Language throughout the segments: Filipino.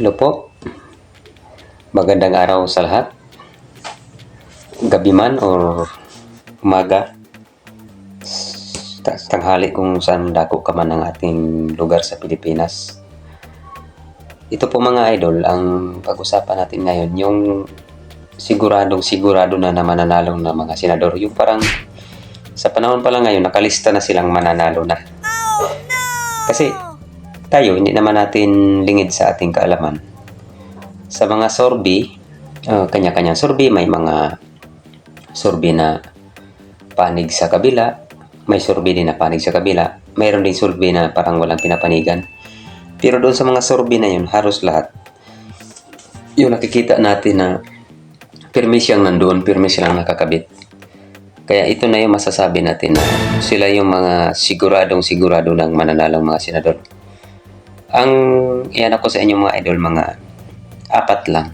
Hello po. Magandang araw sa lahat. Gabi man or umaga. Ta- Tanghali kung saan dako ka man ng ating lugar sa Pilipinas. Ito po mga idol, ang pag-usapan natin ngayon, yung siguradong sigurado na na mananalo na mga senador. Yung parang sa panahon pa lang ngayon, nakalista na silang mananalo na. Kasi tayo, hindi naman natin lingid sa ating kaalaman. Sa mga sorbi, uh, kanya-kanyang sorbi, may mga sorbi na panig sa kabila, may sorbi din na panig sa kabila, mayroon din sorbi na parang walang pinapanigan. Pero doon sa mga sorbi na yun, halos lahat, yung nakikita natin na pirmi siyang nandoon, pirmi silang nakakabit. Kaya ito na yung masasabi natin na sila yung mga siguradong sigurado ng mananalong mga senador. Ang iyan ako sa inyo mga idol, mga apat lang.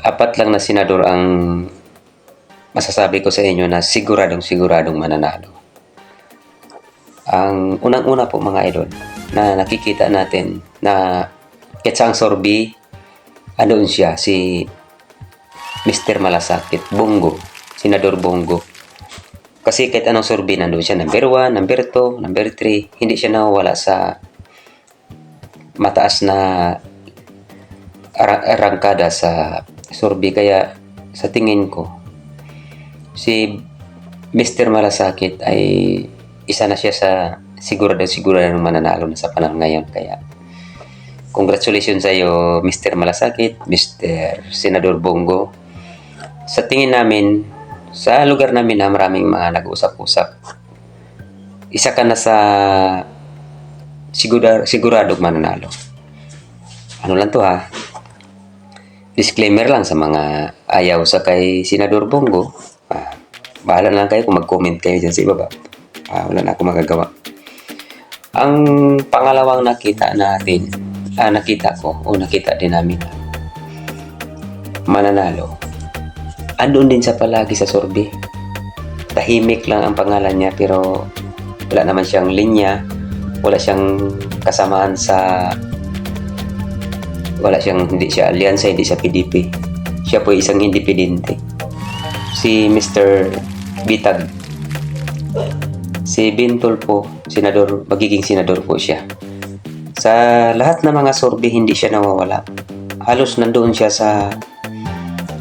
Apat lang na senador ang masasabi ko sa inyo na siguradong siguradong mananalo. Ang unang-una po mga idol na nakikita natin na Ketsang Sorbi, ano siya, si Mr. Malasakit, Bongo, Senador Bongo. Kasi kahit anong sorbi, nandun siya number 1, number 2, number 3, hindi siya nawawala sa mataas na arangkada sa sorbi. Kaya sa tingin ko, si Mr. Malasakit ay isa na siya sa sigurado sigurado ng mananalo na sa panahon ngayon. Kaya congratulations sa iyo Mr. Malasakit, Mr. Senador Bongo. Sa tingin namin, sa lugar namin na maraming mga nag-usap-usap, isa ka na sa sigurado, sigurado mananalo. Ano lang to ha? Disclaimer lang sa mga ayaw sa kay Senador Bongo. Ah, bahala lang kayo kung mag-comment kayo dyan sa ibaba. Ah, wala na ako magagawa. Ang pangalawang nakita natin, ah, nakita ko, o nakita din namin na mananalo, andun din sa palagi sa sorbe. Tahimik lang ang pangalan niya pero wala naman siyang linya, wala siyang kasamaan sa wala siyang hindi siya alyansa, hindi siya PDP. Siya po isang independente. Si Mr. Bitag. Si Bintol po, senador, magiging senador po siya. Sa lahat ng mga sorbe, hindi siya nawawala. Halos nandoon siya sa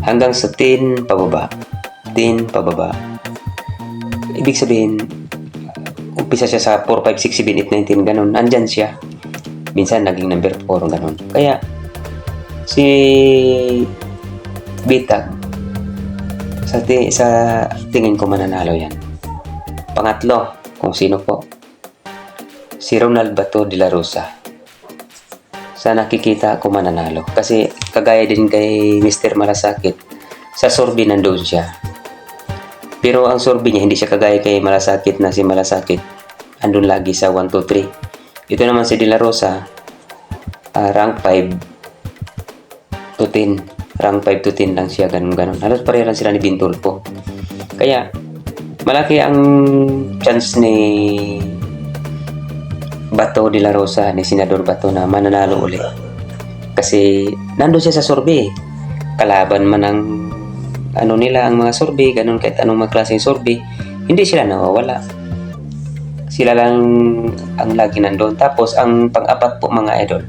hanggang sa 10 pababa. 10 pababa. Ibig sabihin, umpisa siya sa 4, 5, 6, 7, 8, 19, ganun. Andyan siya. Minsan naging number 4, ganun. Kaya, si Bitag, sa, ti- sa tingin ko mananalo yan. Pangatlo, kung sino po, si Ronald Bato de la Rosa. Sa nakikita ko mananalo. Kasi kagaya din kay Mr. Malasakit, sa sorbi nandun siya. Pero ang sorbi niya, hindi siya kagaya kay Malasakit na si Malasakit. Andun lagi sa 1, 2, 3. Ito naman si De La Rosa, ah, rank 5 to 10. Rank 5 to 10 lang siya, ganun ganun. Halos pareho lang sila ni Bintulpo. Kaya, malaki ang chance ni Bato de la Rosa, ni Senador Bato na mananalo ulit. Kasi, nandun siya sa sorbe. Kalaban man ang ano nila, ang mga sorbe, ganun kahit anong mga klaseng sorbe, hindi sila nawawala. Sila lang ang lagi nandun. Tapos, ang pang-apat po mga idol,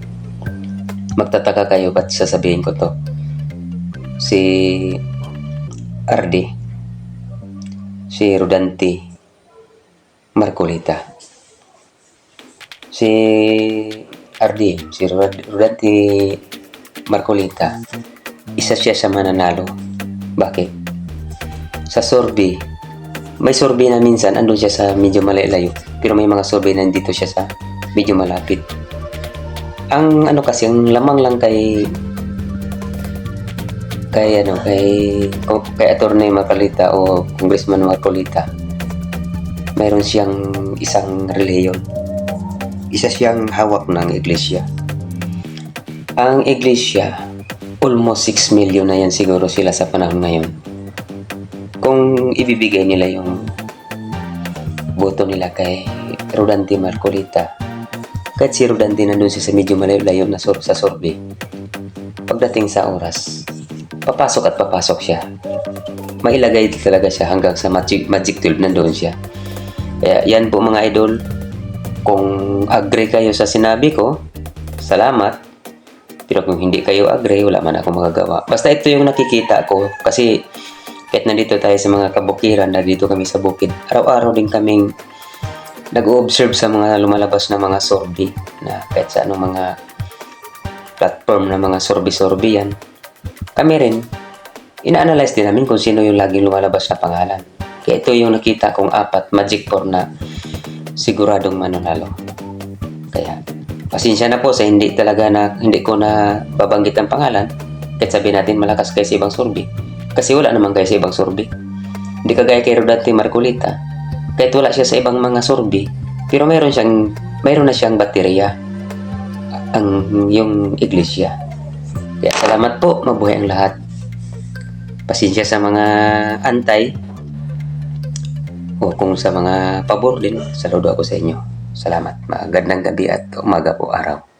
magtataka kayo ba't sasabihin ko to si Ardi si Rudanti Marcolita si Ardi si Rudanti Marcolita isa siya sa mananalo bakit? sa sorbi may sorbi na minsan andun siya sa medyo malayo pero may mga sorbi na dito siya sa medyo malapit. Ang ano kasi ang lamang lang kay kay ano kay o, kay attorney Marcolita o congressman Marcolita. Mayroon siyang isang reliyon. Isa siyang hawak ng iglesia. Ang iglesia almost 6 million na yan siguro sila sa panahon ngayon kung ibibigay nila yung boto nila kay Rodante Marcolita kahit si Rodante nandun siya sa medyo malayo na sor sa sorbe pagdating sa oras, papasok at papasok siya. Mailagay talaga siya hanggang sa Magic, Magic 12 nandoon siya. Kaya yan po mga idol, kung agree kayo sa sinabi ko, salamat. Pero kung hindi kayo agree, wala man ako magagawa. Basta ito yung nakikita ko kasi kahit nandito tayo sa mga kabukiran na dito kami sa bukid, araw-araw din kaming nag-observe sa mga lumalabas na mga sorbi na kahit sa anong mga platform na mga sorbi-sorbi yan. Kami rin, ina-analyze din namin kung sino yung laging lumalabas na pangalan. Kaya ito yung nakita kong apat magic four na siguradong mananalo. Kaya, pasensya na po sa hindi talaga na, hindi ko na babanggit ang pangalan. Kahit sabihin natin malakas kayo sa ibang sorbi. Kasi wala naman kayo sa ibang sorbi. Hindi kagaya kay Rodante Marcolita. Kahit wala siya sa ibang mga sorbi, pero mayroon siyang, mayroon na siyang baterya. Ang, yung iglesia. Kaya salamat po, mabuhay ang lahat. Pasensya sa mga antay, o kung sa mga pabor din, saludo ako sa inyo. Salamat. Magandang gabi at umaga po araw.